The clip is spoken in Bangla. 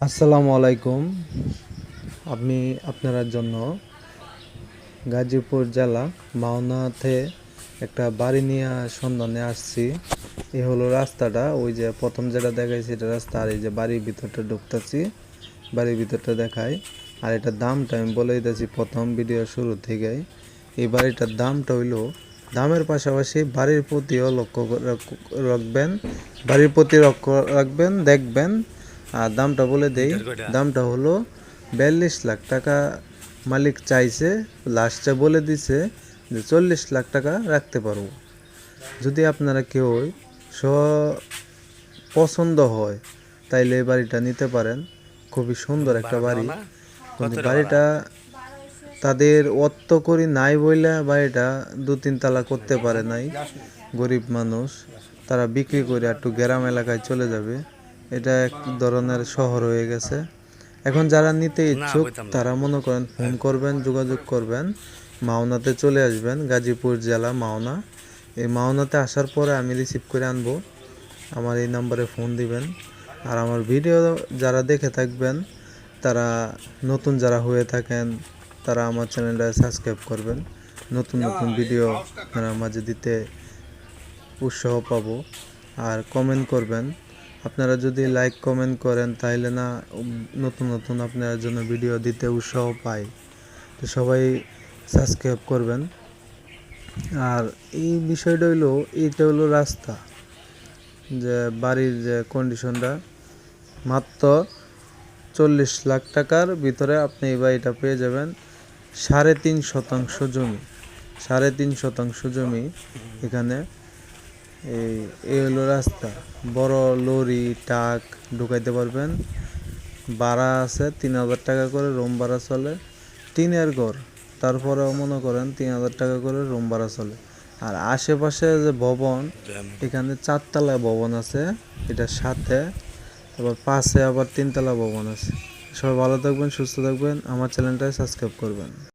আসসালামু আলাইকুম। আমি আপনার জন্য গাজীপুর জেলা মাওনাতে একটা বাড়ি নিয়ে সন্ধানে আসছি। এই হলো রাস্তাটা, ওই যে প্রথম যেটা দেখাইছি এটা রাস্তা, আর এই যে বাড়ির ভিতরটা ঢুকতেছি, বাড়ির ভিতরটা দেখাই। আর এটা দামটা আমি বলে দিতেছি প্রথম ভিডিও শুরু থেকেই। এই বাড়িটার দামটা হইল, দামের পাশাপাশি বাড়ির প্রতিও লক্ষ্য রাখ- রাখবেন বাড়ির প্রতি লক্ষ্য রাখবেন, দেখবেন আর দামটা বলে দেই। দামটা হলো বিয়াল্লিশ লাখ টাকা। মালিক চাইছে লাস্টে বলে দিছে যে চল্লিশ লাখ টাকা রাখতে পারব। যদি আপনারা কেউ স পছন্দ হয় তাইলে এই বাড়িটা নিতে পারেন। খুবই সুন্দর একটা বাড়ি। কিন্তু বাড়িটা তাদের অত্ত করি নাই বইলে বাড়িটা দু তিন তালা করতে পারে নাই। গরিব মানুষ তারা বিক্রি করে একটু গ্রাম এলাকায় চলে যাবে। এটা এক ধরনের শহর হয়ে গেছে। এখন যারা নিতে ইচ্ছুক তারা মনে করেন ফোন করবেন যোগাযোগ করবেন। মাওনাতে চলে আসবেন গাজীপুর জেলা মাওনা। এই মাওনাতে আসার পরে আমি রিসিভ করে আনব। আমার এই নাম্বারে ফোন দিবেন। আর আমার ভিডিও যারা দেখে থাকবেন তারা নতুন যারা হয়ে থাকেন তারা আমার চ্যানেলটা সাবস্ক্রাইব করবেন। নতুন নতুন ভিডিও আপনার মাঝে দিতে উৎসাহ পাবো। আর কমেন্ট করবেন আপনারা যদি লাইক কমেন্ট করেন তাহলে না, নতুন নতুন আপনার জন্য ভিডিও দিতে উৎসাহ পাই। তো সবাই সাবস্ক্রাইব করবেন। আর এই বিষয়টা হইল এইটা হলো রাস্তা। যে বাড়ির যে কন্ডিশনটা মাত্র চল্লিশ লাখ টাকার ভিতরে আপনি এই বাড়িটা পেয়ে যাবেন সাড়ে তিন শতাংশ জমি। সাড়ে তিন শতাংশ জমি এখানে। এই এই হলো রাস্তা। বড় লরি, ট্রাক ঢুকাইতে পারবেন। ভাড়া আছে তিন হাজার টাকা করে, রুম ভাড়া চলে। টিনের ঘর, তারপরেও মনে করেন তিন হাজার টাকা করে রুম ভাড়া চলে। আর আশেপাশে যে ভবন, এখানে চারতলা ভবন আছে এটার সাথে। আবার পাশে আবার তিনতলা ভবন আছে। সবাই ভালো থাকবেন, সুস্থ থাকবেন। আমার চ্যানেলটা সাবস্ক্রাইব করবেন।